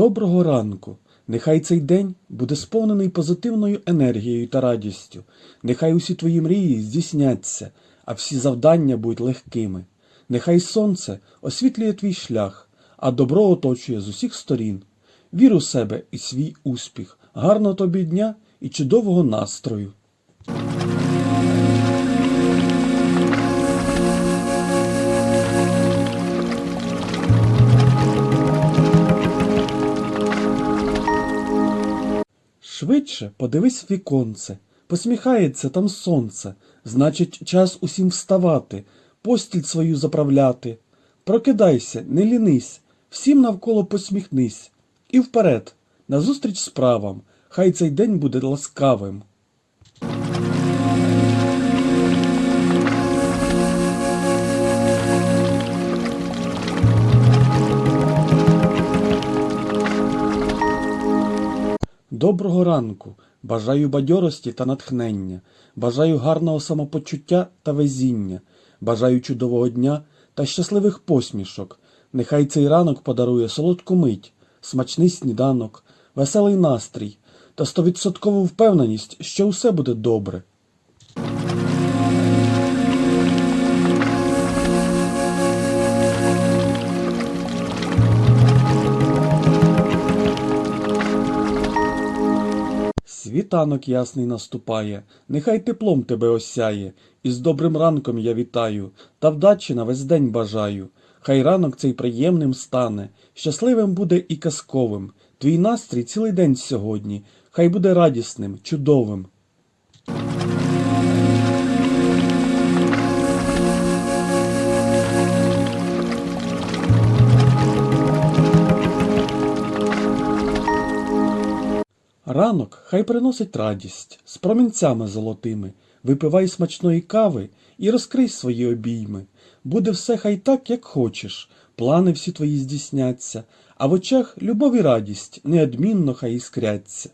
Доброго ранку! Нехай цей день буде сповнений позитивною енергією та радістю. Нехай усі твої мрії здійсняться, а всі завдання будуть легкими. Нехай сонце освітлює твій шлях, а добро оточує з усіх сторін. Вір у себе і свій успіх, гарного тобі дня і чудового настрою. Швидше подивись віконце, посміхається там сонце, значить, час усім вставати, постіль свою заправляти. Прокидайся, не лінись, всім навколо посміхнись. І вперед, назустріч справам, хай цей день буде ласкавим. Доброго ранку! Бажаю бадьорості та натхнення, бажаю гарного самопочуття та везіння, бажаю чудового дня та щасливих посмішок. Нехай цей ранок подарує солодку мить, смачний сніданок, веселий настрій та стовідсоткову впевненість, що усе буде добре. Світанок ясний наступає, нехай теплом тебе осяє, і з добрим ранком я вітаю, та вдачі на весь день бажаю. Хай ранок цей приємним стане, щасливим буде і казковим. Твій настрій цілий день сьогодні, хай буде радісним, чудовим. Ранок хай приносить радість з промінцями золотими. Випивай смачної кави і розкрий свої обійми. Буде все хай так, як хочеш, плани всі твої здійсняться, а в очах любов і радість неодмінно хай іскряться.